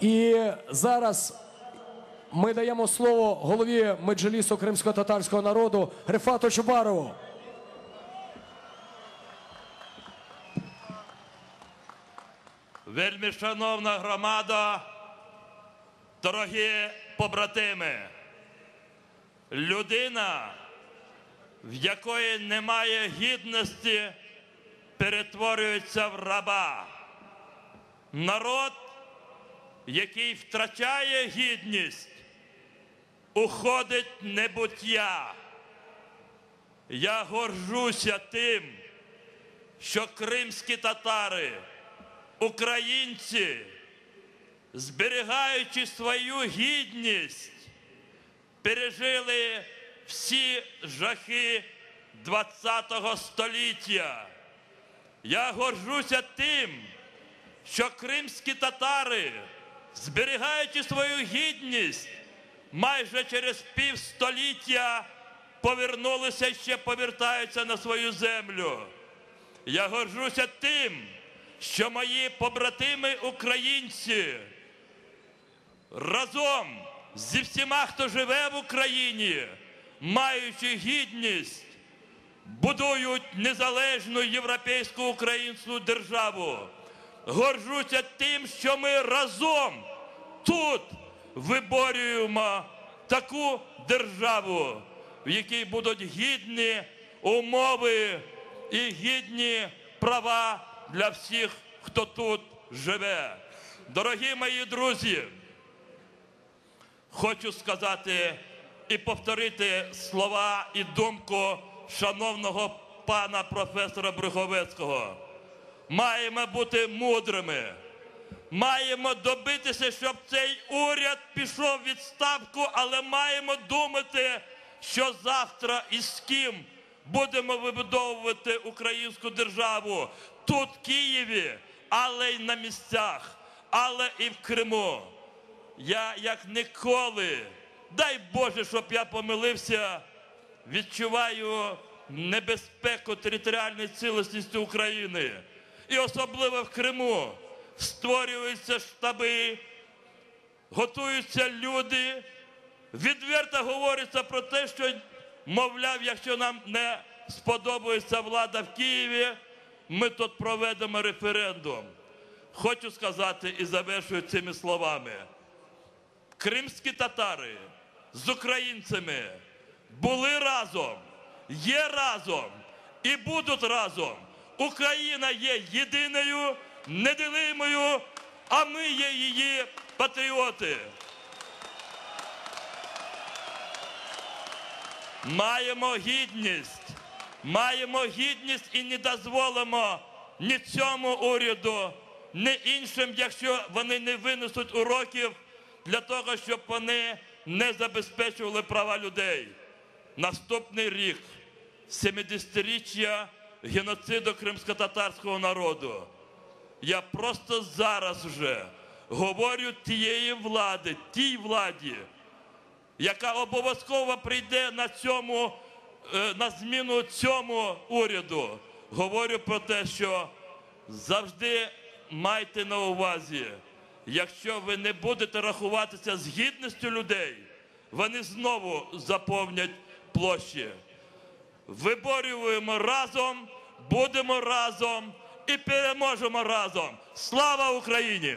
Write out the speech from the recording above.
І зараз ми даємо слово голові меджлісу кримсько-татарського народу Рифату Чубарову. Вельми шановна громада, дорогі побратими, людина, в якої немає гідності, перетворюється в раба. Народ, який втрачає гідність, уходить небуття. Я горжуся тим, що кримські татари українці, зберігаючи свою гідність, пережили всі жахи ХХ століття. Я горжуся тим, що кримські татари, зберігаючи свою гідність, майже через півстоліття повернулися і ще повертаються на свою землю. Я горжуся тим, що мої побратими українці разом зі всіма, хто живе в Україні, маючи гідність, будують незалежну європейську українську державу. Горжуся тим, що ми разом тут виборюємо таку державу, в якій будуть гідні умови і гідні права для всіх, хто тут живе. Дорогі мої друзі, хочу сказати і повторити слова і думку шановного пана професора Брюховецького. Маємо бути мудрими. Маємо добитися, щоб цей уряд пішов відставку, але маємо думати, що завтра і з ким будемо вибудовувати українську державу тут, в Києві, але й на місцях, але і в Криму. Я як ніколи, дай Боже, щоб я помилився, відчуваю небезпеку територіальної цілісності України. І особливо в Криму створюються штаби, готуються люди. Відверто говориться про те, що, мовляв, якщо нам не сподобається влада в Києві, ми тут проведемо референдум. Хочу сказати і завершую цими словами. Кримські татари з українцями були разом, є разом і будуть разом. Україна є єдиною, неділимою, а ми є її патріоти. Маємо гідність, маємо гідність і не дозволимо ні цьому уряду, ні іншим, якщо вони не винесуть уроків для того, щоб вони не забезпечували права людей. Наступний рік 70-річчя геноциду кримсько-татарського народу. Я просто зараз вже говорю тієї влади, тій владі, яка обов'язково прийде на цьому, е, на зміну цьому уряду. Говорю про те, що завжди майте на увазі, якщо ви не будете рахуватися з гідністю людей, вони знову заповнять площі. Виборюємо разом, будемо разом і переможемо разом. Слава Україні!